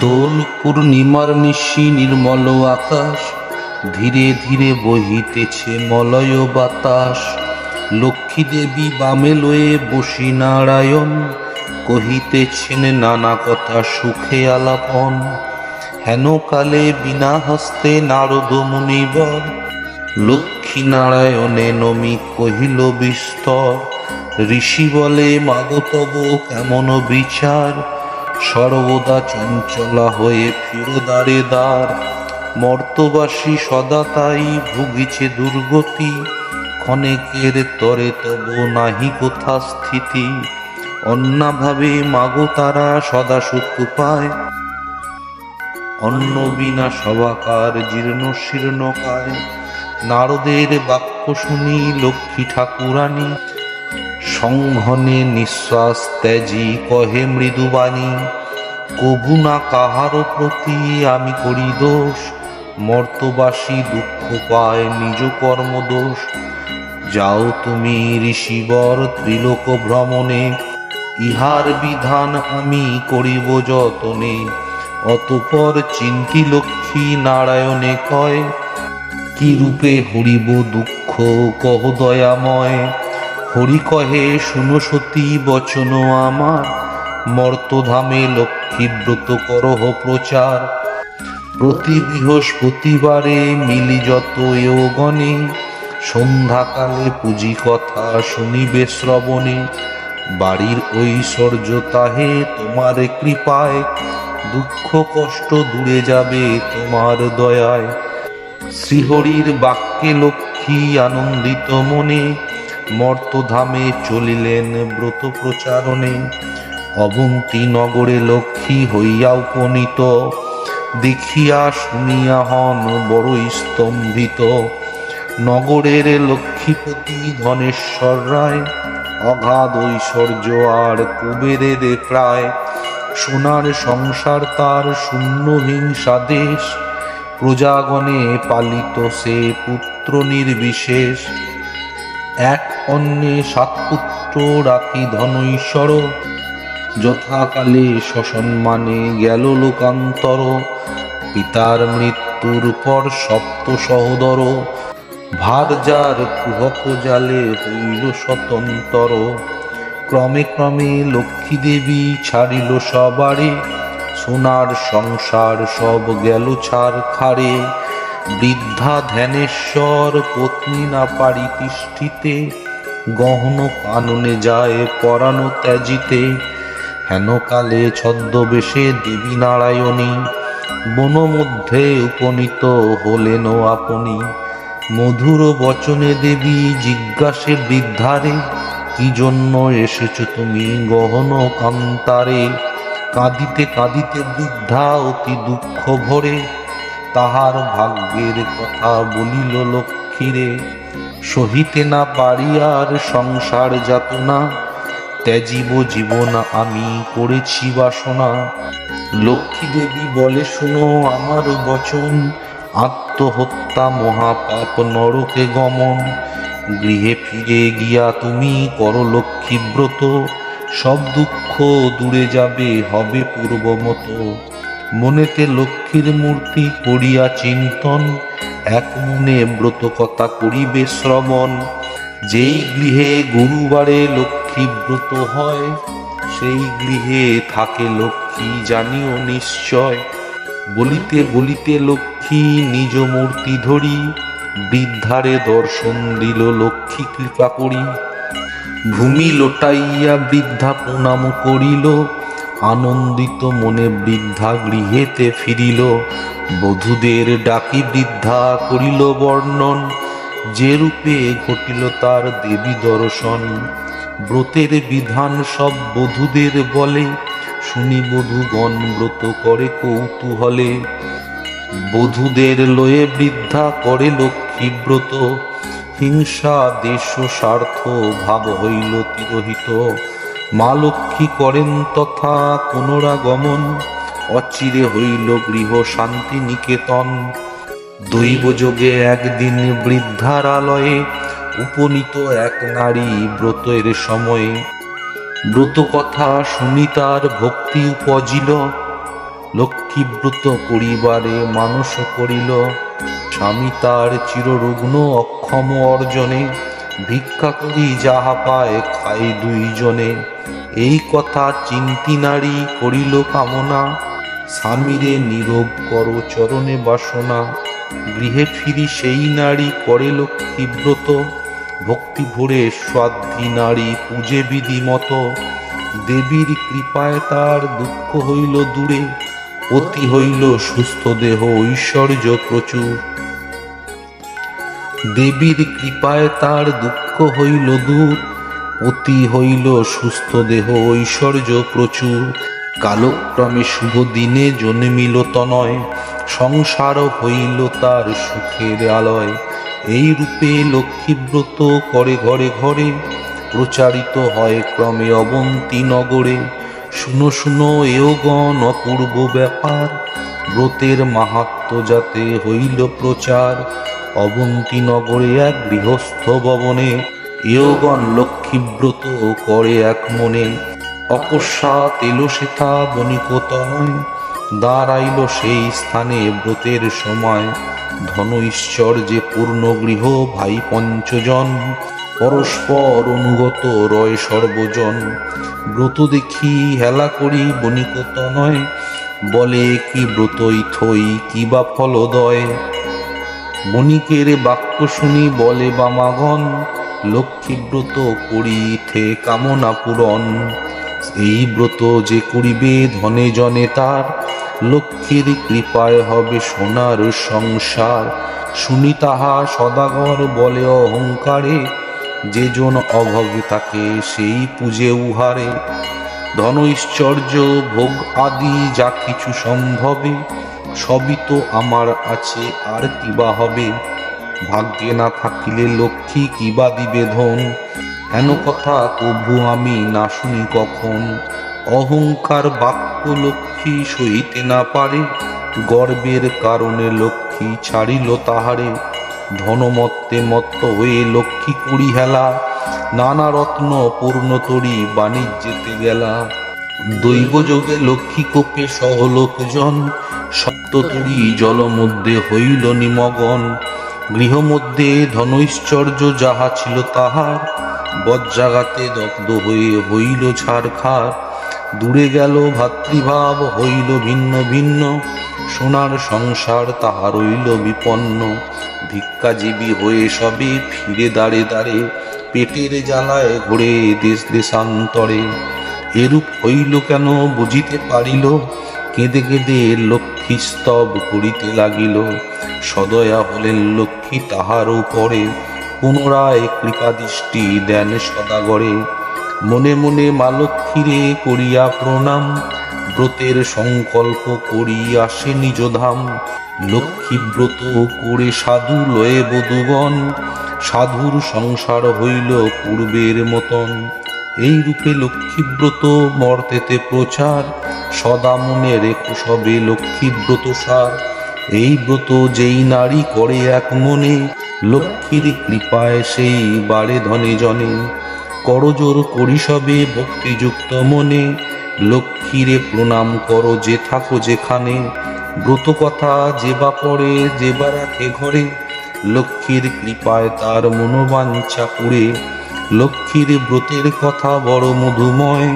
দোল পূর্ণিমার নিশি নির্মল আকাশ, ধীরে ধীরে বহিতেছে মলয় বাতাস। লক্ষ্মী দেবী বামে লয়ে বসি নারায়ণ, কহিতেছেন, নানা কথা সুখে আলাপন। হেন কালে বিনা হস্তে নারদ মুনিবর, লক্ষ্মী নারায়ণে নমি কহিল বিস্তর। ঋষি বলে মাগতব কেমন বিচার? সর্বদা চঞ্চলা হয়ে ফিরো দ্বারে। দ্বার মর্তবাসী সদা তাই ভুগিছে দুর্গতি। ক্ষণেকের তরে তব নাহি কোথা স্থিতি। অন্যভাবে মাগো তারা সদা সুখ পায়। অন্ন বিনা সবাকার জীর্ণ শীর্ণকায় নারদের বাক্য শুনি লক্ষ্মী ঠাকুরানী। সংঘনে নিঃশ্বাস ত্যাজি কহে মৃদুবাণী, কবু না কাহারও প্রতি আমি করি দোষ, মর্তবাসী দুঃখ পায় নিজ কর্ম দোষ। যাও তুমি ঋষিবর ত্রিলোক ভ্রমণে, ইহার বিধান আমি করিব যতনে। অতপর চিন্তি লক্ষ্মী নারায়ণে কয়, কি রূপে হরিব দুঃখ, কহ দয়াময়? হরি কহে, শুনো সতী বচন আমার। মর্তধামে লক্ষ্মী ব্রত করহ প্রচার। প্রতি বৃহস্পতিবারে মিলি যত গণে সন্ধ্যাকালে পুঁজি কথা শুনিবে শ্রবণে। বাড়ির ঐশ্বর্য তাহে তোমার কৃপায়। দুঃখ কষ্ট দূরে যাবে তোমার দয়ায়। শ্রীহরির বাক্যে লক্ষ্মী আনন্দিত মনে মর্তধামে চলিলেন ব্রত প্রচারণে। অবন্তী নগরে লক্ষ্মী হইয়া উপনীত। দেখিয়া শুনিয়া হন বড় স্তম্ভিত। নগরের লক্ষ্মীপতি ধনেশ্বর রায়। অগাধ ঐশ্বর্য আর কুবেরের প্রায়। সোনার সংসার তার শূন্যহীন স্বাদেশ প্রজাগণে পালিত সে পুত্র নির্বিশেষ। এক অন্যে সাত পুত্র রাখি ধনৈশ্বর যথাকালে সসম্মানে গেল লোকান্তর। পিতার মৃত্যুর পর সপ্ত সহোদর। ভার যার কুহক জালে হইল স্বতন্তর। ক্রমে ক্রমে লক্ষ্মী দেবী ছাড়িল সবারে। সোনার সংসার সব গেল ছাড় খারে। বৃদ্ধা ধ্যানেশ্বর, পত্নী না পারি তিষ্ঠিতে। গহন কাননে যায় পরানো ত্যাজিতে। হেনকালে ছদ্মবেশে দেবী নারায়ণী বন মধ্যে উপনীত হলেন আপনি। মধুর বচনে দেবী জিজ্ঞাসে বৃদ্ধারে, কি জন্য এসেছ তুমি গহন কান্তারে? কাঁদিতে কাঁদিতে বৃদ্ধা অতি দুঃখ ভরে, তাহার ভাগ্যের কথা বলিল লক্ষ্মীরে। সহিতে না পারি আর সংসার যাতনা। ত্যাজীব জীবন আমি করেছি বাসনা। লক্ষ্মী দেবী বলে, শুনো আমার বচন। আত্মহত্যা মহাপাপ নরকে গমন। গৃহে ফিরে গিয়া তুমি করো লক্ষ্মী ব্রত। সব দুঃখ দূরে যাবে, হবে পূর্বমত। মনেতে লক্ষ্মীর মূর্তি করিয়া চিন্তন। এক মনে ব্রত কথা করিবে শ্রবণ। যেই গৃহে গুরুবারে লক্ষ্মী ব্রত হয়, সেই গৃহে থাকে লক্ষ্মী জানিও নিশ্চয়। বলিতে বলিতে লক্ষ্মী নিজ মূর্তি ধরি, বৃদ্ধারে দর্শন দিল লক্ষ্মী কৃপা করি। ভূমি লোটাইয়া বৃদ্ধা প্রণাম করিল আনন্দিত মনে বৃদ্ধা গৃহেতে ফিরিল, বধূদের ডাকি বৃদ্ধা করিল বর্ণন। যে রূপে ঘটিল তার দেবী দর্শন। ব্রতের বিধান সব বধূদের বলে। শুনি বধূগণ ব্রত করে কৌতূহলে। বধূদের লয়ে বৃদ্ধা করে লক্ষ্মী ব্রত। হিংসা, দেশ স্বার্থ, ভাব হইল তিরোহিত। মা লক্ষ্মী করেন তথা কোনরা গমন অচিরে হইল গৃহ শান্তি নিকেতন। দৈব যোগে একদিন বৃদ্ধার আলয়ে উপনীত এক নারী ব্রতের সময়ে। ব্রত কথা শুনি তার ভক্তি উপজিল। লক্ষ্মীব্রত করিবারে মানস করিল। স্বামী তার চিররুগ্ন অক্ষম অর্জনে। ভিক্ষা করি যাহা পায় খাই দুইজনে। এই কথা চিন্তি নারী করিল কামনা। স্বামীরে নীরব কর চরণে বাসনা। গৃহে ফিরি সেই নারী করে লক্ষ্মীব্রত ভক্তি ভরে স্বাধী নারী পূজে বিধি মতো দেবীর কৃপায় তার দুঃখ হইল দূরে। অতি হইল সুস্থ দেহ ঐশ্বর্য প্রচুর। দেবীর কৃপায় তার দুঃখ হইল দূর, অতি হইল সুস্থ দেহ ঐশ্বর্য প্রচুর। কালক্রমে শুভ দিনে জন্মিল তনয়, সংসার হইল তার সুখের আলয়। এই রূপে লক্ষ্মীব্রত করে ঘরে ঘরে, প্রচারিত হয় ক্রমে অবন্তী নগরে। শুনো শুনো, এও গণ অপূর্ব ব্যাপার, ব্রতের মাহাত্ম যাতে হইল প্রচার। অবন্তী নগরে এক গৃহস্থ ভবনে এওগণ লক্ষ্মীব্রত করে এক মনে। অকস্মাৎ এলো সেথা বণিকতনয় দাঁড়াইল সেই স্থানে ব্রতের সময়। ধন ঈশ্বর যে পূর্ণ গৃহ ভাই পঞ্চজন, পরস্পর অনুগত রয় সর্বজন। ব্রত দেখি হেলা করি বণিকতনয় বলে, কি ব্রতই থই, কি বা ফলদয়? বণিকের বাক্য শুনি বলে বামাগণ, লক্ষ্মীব্রত করিতে কামনা পূরণ। এই ব্রত যে করিবে ধনে জনে তার, লক্ষ্মীর কৃপায় হবে সোনার সংসার। শুনি তাহা সদাগর বলে অহংকারে, যে জন অভগে থাকে সেই পূজে উহারে। ধন ঐশ্বর্য ভোগ আদি যা কিছু সম্ভবে সবই তো আমার আছে, আর কিবা হবে? ভাগ্যে না থাকিলে লক্ষ্মী কিবা দিবে ধন হেন কথা কভু আমি না শুনি কখন? অহংকার বাক্য লক্ষ্মী সহিতে না পারে, গর্বের কারণে লক্ষ্মী ছাড়িল তাহারে। ধনমত্তে মত্ত হয়ে লক্ষ্মী কুড়ি হেলা, নানা রত্ন পূর্ণতরী বাণিজ্যেতে গেলা। দৈব যোগে লক্ষ্মী কোপে সহলোকজন সপ্ততরী জল মধ্যে হইল নিমগন। গৃহমধ্যে ধনৈশ্বর্য যাহা ছিল তাহার, বজ্রাঘাতে দগ্ধ হয়ে হইল ছাড়খার দূরে গেল ভাতৃভাব, হইল ভিন্ন ভিন্ন। সোনার সংসার তাহা রইল বিপন্ন। ভিক্ষাজীবী হয়ে সবে ফিরে দাঁড়ে দাঁড়ে পেটের জ্বালায় ঘুরে দেশ দেশান্তরে। এরূপ হইল কেন বুঝিতে পারিল? কেঁদে কেঁদে লক্ষ্মী স্তব করিতে লাগিল। সদয়া হলেন লক্ষ্মী তাহার উপরে, পুনরায় কৃপাদৃষ্টি দেন সদাগরে। মনে মনে মা লক্ষ্মীরে করিয়া প্রণাম, ব্রতের সংকল্প করি আসে নিজ ধাম লক্ষ্মী ব্রত করে সাধু লয়ে বধুগণ, সাধুর সংসার হইল পূর্বের মতন। এই রূপে লক্ষ্মীব্রত মর্তেতে প্রচার সদা মনে রেখো সবে লক্ষ্মীব্রত সার। এই ব্রত যেই নারী করে এক মনে, লক্ষ্মীর কৃপায় সেই বাড়ে ধনে জনে। করজোর করি সবে ভক্তিযুক্ত মনে, লক্ষ্মীরে প্রণাম করো যে থাকো যেখানে। ব্রত কথা যে বা পড়ে, যে বা রাখে ঘরে, লক্ষ্মীর কৃপায় তার মনোবাঞ্ছা পুরে লক্ষ্মীর ব্রতের কথা বড় মধুময়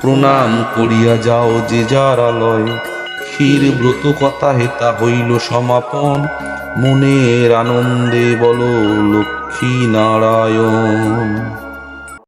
প্রণাম করিয়া যাও যে যার আলয়। ক্ষীর ব্রত কথা হেতা হইল সমাপন। মনের আনন্দে বলো লক্ষ্মী নারায়ণ।